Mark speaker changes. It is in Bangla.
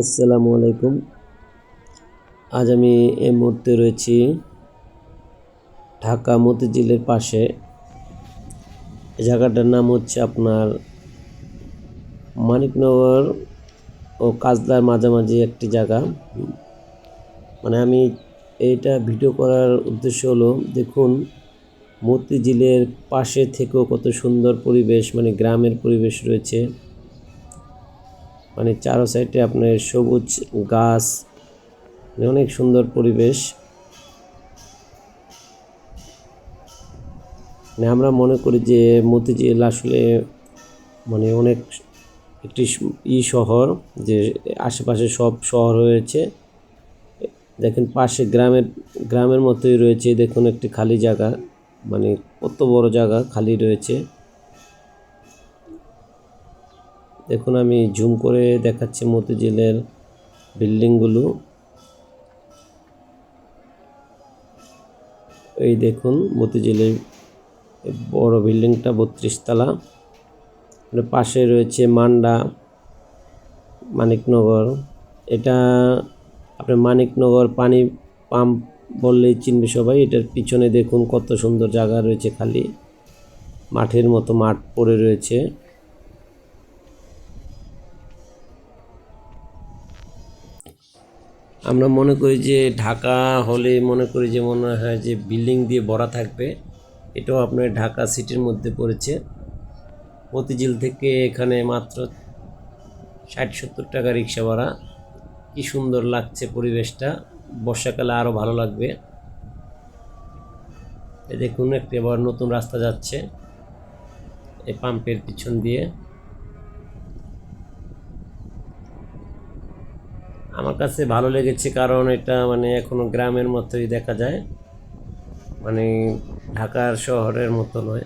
Speaker 1: আসসালামু আলাইকুম। আজ আমি এই মুহূর্তে রয়েছি ঢাকা মতিঝিলের পাশে। জায়গাটার নাম হচ্ছে আপনার মানিকনগর ও কাজলার মাঝামাঝি একটি জায়গা। মানে আমি এইটা ভিডিও করার উদ্দেশ্য হলো, দেখুন, মতিঝিলের পাশে থেকেও কত সুন্দর পরিবেশ মানে গ্রামের পরিবেশ রয়েছে। মানে চারো সাইডে আপনার সবুজ গাছ, অনেক সুন্দর পরিবেশ। মানে আমরা মনে করি যে মতিঝিল আসলে মানে অনেক একটি ই শহর যে আশেপাশে সব শহর হয়েছে দেখেন পাশে গ্রামের গ্রামের মতোই রয়েছে। দেখুন একটি খালি জায়গা মানে কত বড় জায়গা খালি রয়েছে। দেখুন, আমি জুম করে দেখাচ্ছি মতিঝিলের বিল্ডিংগুলো। এই দেখুন, মতিঝিলের বড় বিল্ডিংটা বত্রিশ তলা পাশে রয়েছে মান্ডা, মানিকনগর। এটা আপনার মানিকনগর পানি পাম্প বললেই চিনবে সবাই। এটার পিছনে দেখুন কত সুন্দর জায়গা রয়েছে খালি। মাঠের মতো মাঠ পড়ে রয়েছে। আমরা মনে করি যে ঢাকা হলে মনে করি যে মনে হয় যে বিল্ডিং দিয়ে ভরা থাকবে। এটাও আপনার ঢাকা সিটির মধ্যে পড়েছে। মতিঝিল থেকে এখানে মাত্র ষাট সত্তর টাকা রিক্সা ভাড়া। কি সুন্দর লাগছে পরিবেশটা। বর্ষাকালে আরও ভালো লাগবে। এ দেখুন, একটি আবার নতুন রাস্তা যাচ্ছে। এই পাম্পের পিছন দিয়ে। আমার কাছে ভালো লেগেছে কারণ এটা মানে এখনও গ্রামের মতোই দেখা যায়। মানে ঢাকার শহরের মতো নয়।